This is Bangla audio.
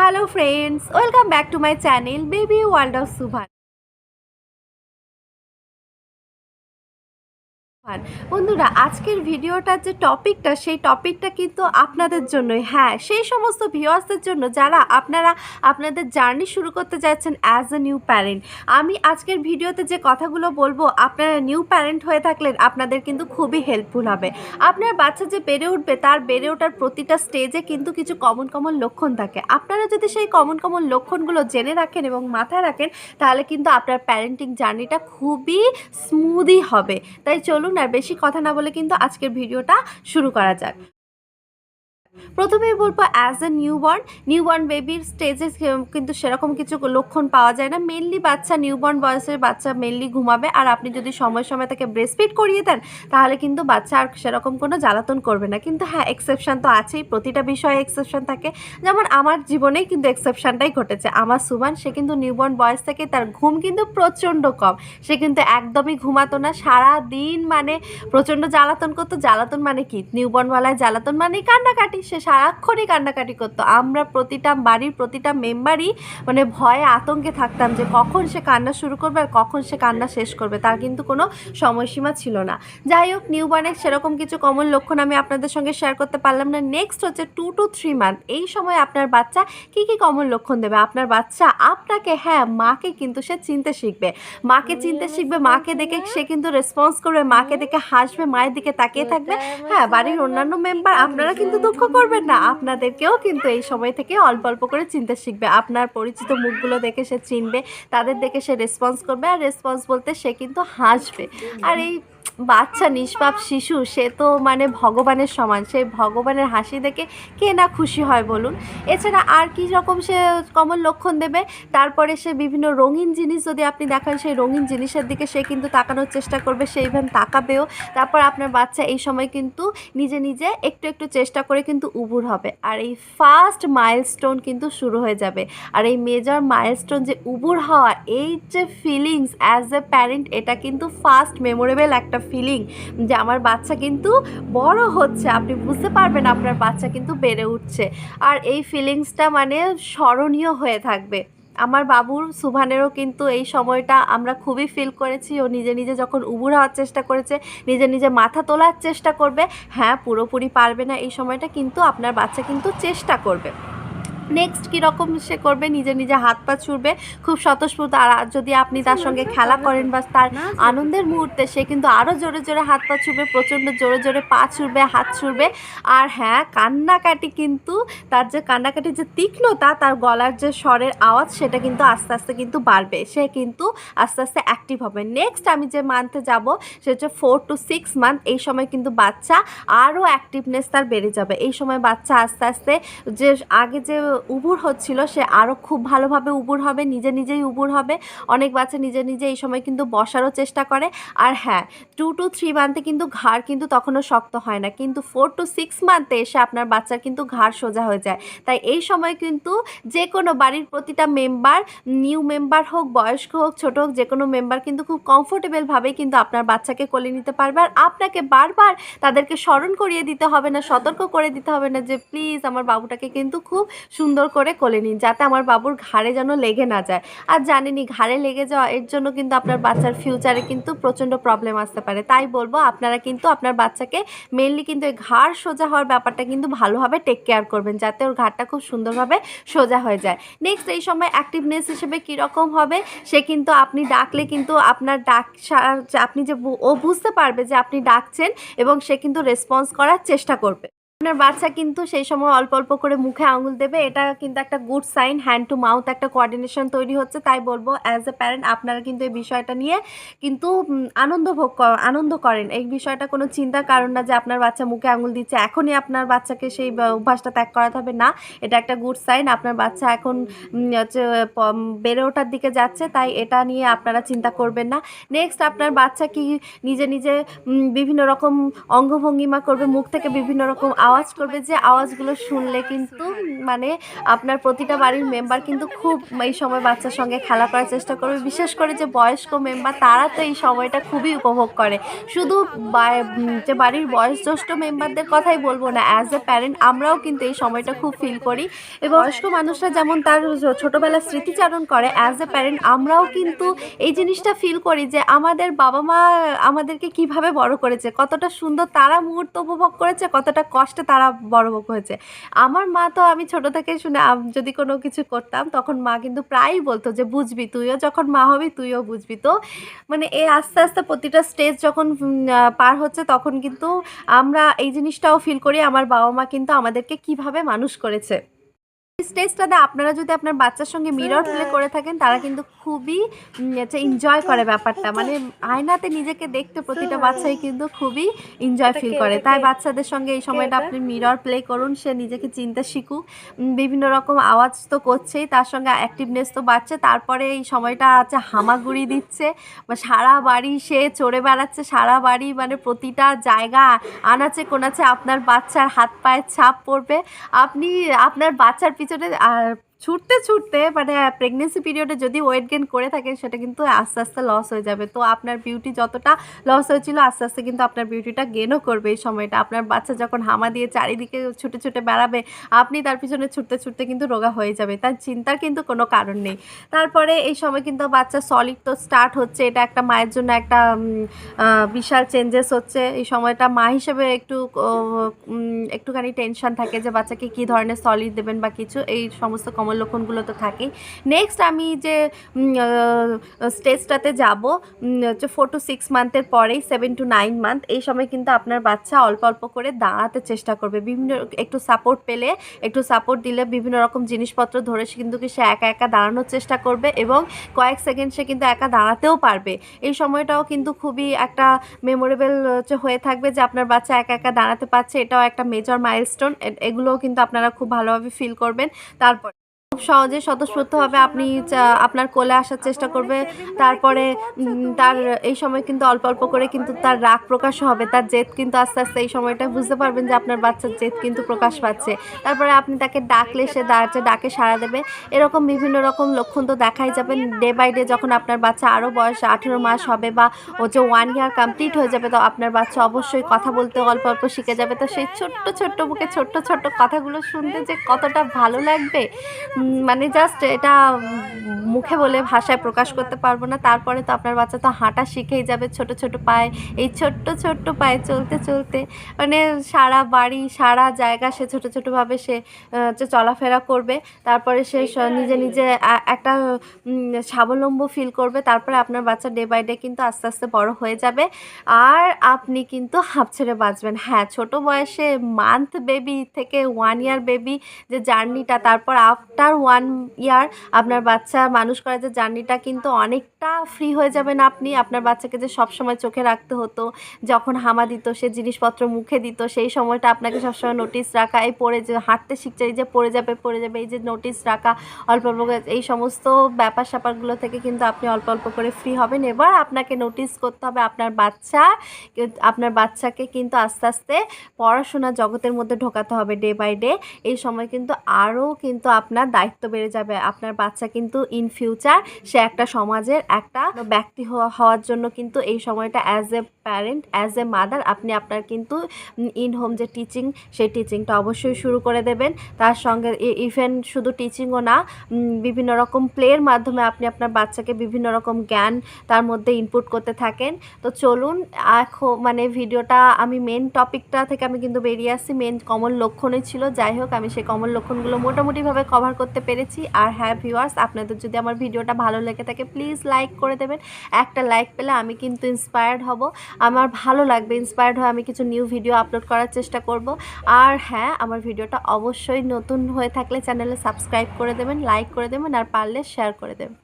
Hello friends, welcome back to my channel Baby World of Subhan. আর বন্ধুরা আজকের ভিডিওটার যে টপিকটা সেই টপিকটা কিন্তু আপনাদের জন্যই হ্যাঁ সেই সমস্ত ভিউয়ার্সদের জন্য যারা আপনারা আপনাদের জার্নি শুরু করতে যাচ্ছেন অ্যাজ এ নিউ প্যারেন্ট আমি আজকের ভিডিওতে যে কথাগুলো বলবো আপনারা নিউ প্যারেন্ট হয়ে থাকলেন আপনাদের কিন্তু খুবই হেল্পফুল হবে আপনার বাচ্চা যে বেড়ে উঠবে তার বেড়ে ওঠার প্রতিটা স্টেজে কিন্তু কিছু কমন কমন লক্ষণ থাকে আপনারা যদি সেই কমন কমন লক্ষণগুলো জেনে রাখেন এবং মাথায় রাখেন তাহলে কিন্তু আপনার প্যারেন্টিং জার্নিটা খুবই স্মুদি হবে তাই চলুন আর বেশি কথা না বলে কিন্তু আজকের ভিডিওটা শুরু করা যাক প্রথমেই বলবো অ্যাজ এ নিউবর্ন নিউবর্ন বেবির স্টেজে কিন্তু সেরকম কিছু লক্ষণ পাওয়া যায় না মেনলি বাচ্চা নিউবর্ন বয়সের বাচ্চা মেনলি ঘুমাবে আর আপনি যদি সময় সময় তাকে ব্রেস্টফিড করিয়ে দেন তাহলে কিন্তু বাচ্চা আর সেরকম কোনো জ্বালাতন করবে না কিন্তু হ্যাঁ এক্সেপশান তো আছেই প্রতিটা বিষয়ে এক্সেপশান থাকে যেমন আমার জীবনেই কিন্তু এক্সেপশানটাই ঘটেছে আমার সুমান সে কিন্তু নিউবর্ন বয়স থেকে তার ঘুম কিন্তু প্রচণ্ড কম সে কিন্তু একদমই ঘুমাতো না সারা দিন মানে প্রচণ্ড জ্বালাতন করতো জ্বালাতন মানে কি নিউবর্ন বলায় জ্বালাতন মানে কান্নাকাটি সে সারাক্ষণই কান্নাকাটি করতো আমরা প্রতিটা বাড়ির প্রতিটা মেম্বারই মানে ভয়ে আতঙ্কে থাকতাম যে কখন সে কান্না শুরু করবে আর কখন সে কান্না শেষ করবে তার কিন্তু কোনো সময়সীমা ছিল না যাই হোক নিউ বর্নের সেরকম কিছু কমন লক্ষণ আমি আপনাদের সঙ্গে শেয়ার করতে পারলাম না নেক্সট হচ্ছে টু টু থ্রি মান্থ এই সময় আপনার বাচ্চা কি কি কমন লক্ষণ দেবে আপনার বাচ্চা আপনাকে হ্যাঁ মাকে কিন্তু সে চিনতে শিখবে মাকে চিনতে শিখবে মাকে দেখে সে কিন্তু রেসপন্স করবে মাকে দেখে হাসবে মায়ের দিকে তাকিয়ে থাকবে হ্যাঁ বাড়ির অন্যান্য মেম্বার আপনারা কিন্তু দুঃখ করবেন না আপনাদেরকেও কিন্তু এই সময় থেকে অল্প অল্প করে চিনতে শিখবে আপনার পরিচিত মুখগুলো দেখে সে চিনবে তাদের দেখে সে রেসপন্স করবে আর রেসপন্স বলতে সে কিন্তু হাসবে আর এই বাচ্চা নিষ্পাপ শিশু সে তো মানে ভগবানের সমান সেই ভগবানের হাসি দেখে কে না খুশি হয় বলুন এছাড়া আর কি রকম সে কমন লক্ষণ দেবে তারপরে সে বিভিন্ন রঙিন জিনিস যদি আপনি দেখান সেই রঙিন জিনিসের দিকে সে কিন্তু তাকানোর চেষ্টা করবে সে ইভেন তাকাবেও তারপর আপনার বাচ্চা এই সময় কিন্তু নিজে নিজে একটু একটু চেষ্টা করে কিন্তু উবুর হবে আর এই ফার্স্ট মাইলস্টোন কিন্তু শুরু হয়ে যাবে আর এই মেজর মাইলস্টোন যে উবুর হওয়া এই যে ফিলিংস অ্যাজ এ প্যারেন্ট এটা কিন্তু ফার্স্ট মেমোরেবল একটা ফিলিং যে আমার বাচ্চা কিন্তু বড় হচ্ছে আপনি বুঝতে পারবেন আপনার বাচ্চা কিন্তু বেড়ে উঠছে আর এই ফিলিংসটা মানে স্মরণীয় হয়ে থাকবে আমার বাবুর সুভানেরও কিন্তু এই সময়টা আমরা খুবই ফিল করেছি ও নিজে নিজে যখন উবুর হওয়ার চেষ্টা করেছে নিজে নিজে মাথা তোলার চেষ্টা করবে হ্যাঁ পুরোপুরি পারবে না এই সময়টা কিন্তু আপনার বাচ্চা কিন্তু চেষ্টা করবে নেক্সট কীরকম সে করবে নিজে নিজে হাত পা ছুড়বে খুব স্বতঃস্ফূর্ত আর যদি আপনি তার সঙ্গে খেলা করেন বা তার আনন্দের মুহূর্তে সে কিন্তু আরও জোরে জোরে হাত পা ছুড়বে প্রচণ্ড জোরে জোরে পা ছুড়বে হাত ছুড়বে আর হ্যাঁ কান্নাকাটি কিন্তু তার যে কান্নাকাটির যে তীক্ষ্ণতা তার গলার যে স্বরের আওয়াজ সেটা কিন্তু আস্তে আস্তে কিন্তু বাড়বে সে কিন্তু আস্তে আস্তে অ্যাক্টিভ হবে নেক্সট আমি যে মান্থে যাব সে হচ্ছে ফোর টু সিক্স মান্থ এই সময় কিন্তু বাচ্চা আরও অ্যাক্টিভনেস তার বেড়ে যাবে এই সময় বাচ্চা আস্তে আস্তে যে আগে যে উবুর হচ্ছিল সে আরও খুব ভালোভাবে উবুর হবে নিজে নিজেই উবুর হবে অনেক বাচ্চা নিজে নিজে এই সময় কিন্তু বসারও চেষ্টা করে আর হ্যাঁ টু টু থ্রি মান্থে কিন্তু ঘাড় কিন্তু তখনও শক্ত হয় না কিন্তু ফোর টু সিক্স মান্থে এসে আপনার বাচ্চার কিন্তু ঘাড় সোজা হয়ে যায় তাই এই সময় কিন্তু যে কোনো বাড়ির প্রতিটা মেম্বার নিউ মেম্বার হোক বয়স্ক হোক ছোট হোক যে কোনো মেম্বার কিন্তু খুব কমফোর্টেবলভাবেই কিন্তু আপনার বাচ্চাকে কোলে নিতে পারবে আর আপনাকে বারবার তাদেরকে স্মরণ করিয়ে দিতে হবে না সতর্ক করে দিতে হবে না যে প্লিজ আমার বাবুটাকে কিন্তু খুব সুন্দর সুন্দর করে কোলে নিন যাতে আমার বাবুর ঘাড়ে যেন লেগে না যায় আর জানেনি ঘাড়ে লেগে যাওয়া এর জন্য কিন্তু আপনার বাচ্চার ফিউচারে কিন্তু প্রচণ্ড প্রবলেম আসতে পারে তাই বলবো আপনারা কিন্তু আপনার বাচ্চাকে মেনলি কিন্তু এই ঘাড় সোজা হওয়ার ব্যাপারটা কিন্তু ভালোভাবে টেক কেয়ার করবেন যাতে ওর ঘাড়টা খুব সুন্দরভাবে সোজা হয়ে যায় নেক্সট এই সময় অ্যাক্টিভনেস হিসেবে কীরকম হবে সে কিন্তু আপনি ডাকলে কিন্তু আপনার ডাক আপনি যে ও বুঝতে পারবে যে আপনি ডাকছেন এবং সে কিন্তু রেসপন্স করার চেষ্টা করবে আপনার বাচ্চা কিন্তু সেই সময় অল্প অল্প করে মুখে আঙুল দেবে এটা কিন্তু একটা good sign hand to mouth একটা কোয়ার্ডিনেশন তৈরি হচ্ছে তাই বলবো অ্যাজ এ প্যারেন্ট আপনারা কিন্তু এই বিষয়টা নিয়ে কিন্তু আনন্দ ভোগ আনন্দ করেন এই বিষয়টা কোনো চিন্তা কারণ না যে আপনার বাচ্চা মুখে আঙুল দিচ্ছে এখনই আপনার বাচ্চাকে সেই অভ্যাসটা ত্যাগ করাতে হবে না এটা একটা গুড সাইন আপনার বাচ্চা এখন হচ্ছে বেড়ে ওঠার দিকে যাচ্ছে তাই এটা নিয়ে আপনারা চিন্তা করবেন না নেক্সট আপনার বাচ্চা কি নিজে নিজে বিভিন্ন রকম অঙ্গভঙ্গিমা করবে মুখ থেকে বিভিন্ন রকম আওয়াজ করবে যে আওয়াজগুলো শুনলে কিন্তু মানে আপনার প্রতিটা বাড়ির মেম্বার কিন্তু খুব এই সময় বাচ্চার সঙ্গে খেলা করার চেষ্টা করবে বিশেষ করে যে বয়স্ক মেম্বার তারা তো এই সময়টা খুবই উপভোগ করে শুধু যে বাড়ির বয়সজ্যেষ্ঠ মেম্বারদের কথাই বলবো না অ্যাজ এ প্যারেন্ট আমরাও কিন্তু এই সময়টা খুব ফিল করি এবং বয়স্ক মানুষরা যেমন তার ছোটোবেলার স্মৃতিচারণ করে অ্যাজ এ প্যারেন্ট আমরাও কিন্তু এই জিনিসটা ফিল করি যে আমাদের বাবা মা আমাদেরকে কিভাবে বড় করেছে কতটা সুন্দর তারা মুহূর্ত উপভোগ করেছে কতটা কষ্ট কষ্টে তারা বড় মুখ হয়েছে আমার মা তো আমি ছোট থেকে শুনে যদি কোনো কিছু করতাম তখন মা কিন্তু প্রায়ই বলতো যে বুঝবি তুইও যখন মা হবি তুইও বুঝবি তো মানে এ আস্তে আস্তে প্রতিটা স্টেজ যখন পার হচ্ছে তখন কিন্তু আমরা এই জিনিসটাও ফিল করি আমার বাবা মা কিন্তু আমাদেরকে কিভাবে মানুষ করেছে স্টেজটাতে আপনারা যদি আপনার বাচ্চার সঙ্গে মিরর প্লে করে থাকেন তারা কিন্তু খুবই এনজয় করে ব্যাপারটা মানে আয়নাতে নিজেকে দেখতে প্রতিটা বাচ্চাই কিন্তু খুবই এনজয় ফিল করে তাই বাচ্চাদের সঙ্গে এই সময়টা আপনি মিরর প্লে করুন সে নিজেকে চিন্তা শিখুক বিভিন্ন রকম আওয়াজ তো করছেই তার সঙ্গে অ্যাক্টিভনেস তো বাড়ছে তারপরে এই সময়টা আছে হামাগুড়ি দিচ্ছে সারা বাড়ি সে চড়ে বেড়াচ্ছে সারা বাড়ি মানে প্রতিটা জায়গা আনাচে কোনাচে আপনার বাচ্চার হাত পায়ের ছাপ পড়বে আপনি আপনার বাচ্চার পিছনে খিচুড়ি আর ছুটতে ছুটতে মানে প্রেগনেন্সি পিরিয়ডে যদি ওয়েট গেন করে থাকেন সেটা কিন্তু আস্তে আস্তে লস হয়ে যাবে তো আপনার বিউটি যতটা লস হয়েছিল আস্তে আস্তে কিন্তু আপনার বিউটিটা গেনও করবে এই সময়টা আপনার বাচ্চা যখন হামা দিয়ে চারিদিকে ছুটে ছুটে বেড়াবে আপনি তার পিছনে ছুটতে ছুটতে কিন্তু রোগা হয়ে যাবে তার চিন্তার কিন্তু কোনো কারণ নেই তারপরে এই সময় কিন্তু বাচ্চা সলিড তো স্টার্ট হচ্ছে এটা একটা মায়ের জন্য একটা বিশাল চেঞ্জেস হচ্ছে এই সময়টা মা হিসেবে একটু একটুখানি টেনশন থাকে যে বাচ্চাকে কী ধরনের সলিড দেবেন বা কিছু এই সমস্ত কম সময় লক্ষণগুলো তো থাকে নেক্সট আমি যে স্টেজটাতে যাব যে ফোর টু সিক্স মান্থের পরেই সেভেন টু নাইন মান্থ এই সময় কিন্তু আপনার বাচ্চা অল্প অল্প করে দাঁড়াতে চেষ্টা করবে বিভিন্ন একটু সাপোর্ট পেলে একটু সাপোর্ট দিলে বিভিন্ন রকম জিনিসপত্র ধরে সে কিন্তু সে একা একা দাঁড়ানোর চেষ্টা করবে এবং কয়েক সেকেন্ড সে কিন্তু একা দাঁড়াতেও পারবে এই সময়টাও কিন্তু খুবই একটা মেমোরেবল হয়ে থাকবে যে আপনার বাচ্চা একা একা দাঁড়াতে পারছে এটাও একটা মেজর মাইলস্টোন এগুলোও কিন্তু আপনারা খুব ভালোভাবে ফিল করবেন তারপর খুব সহজে স্বতঃস্ফূর্তভাবে আপনি আপনার কোলে আসার চেষ্টা করবে তারপরে তার এই সময় কিন্তু অল্প অল্প করে কিন্তু তার রাগ প্রকাশ হবে তার জেদ কিন্তু আস্তে আস্তে এই সময়টা বুঝতে পারবেন যে আপনার বাচ্চার জেদ কিন্তু প্রকাশ পাচ্ছে তারপরে আপনি তাকে ডাকলে সে দাঁড়াচ্ছে ডাকে সাড়া দেবে এরকম বিভিন্ন রকম লক্ষণ তো দেখাই যাবে ডে বাই ডে যখন আপনার বাচ্চা আরও বয়স আঠেরো মাস হবে বা হচ্ছে ওয়ান ইয়ার কমপ্লিট হয়ে যাবে তো আপনার বাচ্চা অবশ্যই কথা বলতে অল্প অল্প শিখে যাবে তো সেই ছোট্ট ছোট্ট বুকে ছোট্ট ছোট্ট কথাগুলো শুনতে যে কতটা ভালো লাগবে মানে জাস্ট এটা মুখে বলে ভাষায় প্রকাশ করতে পারবো না তারপরে তো আপনার বাচ্চা তো হাঁটা শিখেই যাবে ছোট ছোট পায়ে এই ছোট্ট ছোট্ট পায়ে চলতে চলতে মানে সারা বাড়ি সারা জায়গা সে ছোট ছোটোভাবে সে চলাফেরা করবে তারপরে সে নিজে নিজে একটা স্বাবলম্ব ফিল করবে তারপরে আপনার বাচ্চা ডে বাই ডে কিন্তু আস্তে আস্তে বড় হয়ে যাবে আর আপনি কিন্তু হাঁপ ছেড়ে বাঁচবেন হ্যাঁ ছোট বয়সে মান্থ বেবি থেকে ওয়ান ইয়ার বেবি যে জার্নিটা তারপর আফটার আফটার ওয়ান ইয়ার আপনার বাচ্চা মানুষ করার যে জার্নিটা কিন্তু অনেকটা ফ্রি হয়ে যাবেন আপনি আপনার বাচ্চাকে যে সবসময় চোখে রাখতে হতো যখন হামা দিত সে জিনিসপত্র মুখে দিত সেই সময়টা আপনাকে সবসময় নোটিস রাখা এই পড়ে যে হাঁটতে শিখছে এই যে পড়ে যাবে পড়ে যাবে এই যে নোটিস রাখা অল্প অল্প এই সমস্ত ব্যাপার স্যাপারগুলো থেকে কিন্তু আপনি অল্প অল্প করে ফ্রি হবেন এবার আপনাকে নোটিস করতে হবে আপনার বাচ্চা আপনার বাচ্চাকে কিন্তু আস্তে আস্তে পড়াশোনা জগতের মধ্যে ঢোকাতে হবে ডে বাই ডে এই সময় কিন্তু আরও কিন্তু আপনার দায়িত্ব বেড়ে যাবে আপনার বাচ্চা কিন্তু ইন ফিউচার সে একটা সমাজের একটা ব্যক্তি হওয়ার জন্য কিন্তু এই সময়টা as a parent as a mother আপনি আপনার কিন্তু ইন হোম যে টিচিং সেই টিচিংটা অবশ্যই শুরু করে দেবেন তার সঙ্গে ইভেন শুধু টিচিংও না বিভিন্ন রকম প্লের মাধ্যমে আপনি আপনার বাচ্চাকে বিভিন্ন রকম জ্ঞান তার মধ্যে ইনপুট করতে থাকেন তো চলুন এখন মানে ভিডিওটা আমি মেন টপিকটা থেকে আমি কিন্তু বেরিয়ে আসছি মেন কমন লক্ষণই ছিল যাই হোক আমি সেই কমন লক্ষণগুলো মোটামুটিভাবে কভার করতে করতে পেরেছি আর হ্যাঁ ভিউয়ার্স আপনাদের যদি আমার ভিডিওটা ভালো লেগে থাকে প্লিজ লাইক করে দেবেন একটা লাইক পেলে আমি কিন্তু ইন্সপায়ার্ড হব আমার ভালো লাগবে ইন্সপায়ার্ড হয়ে আমি কিছু নিউ ভিডিও আপলোড করার চেষ্টা করব আর হ্যাঁ আমার ভিডিওটা অবশ্যই নতুন হয়ে থাকলে চ্যানেলে সাবস্ক্রাইব করে দেবেন লাইক করে দেবেন আর পারলে শেয়ার করে দেবেন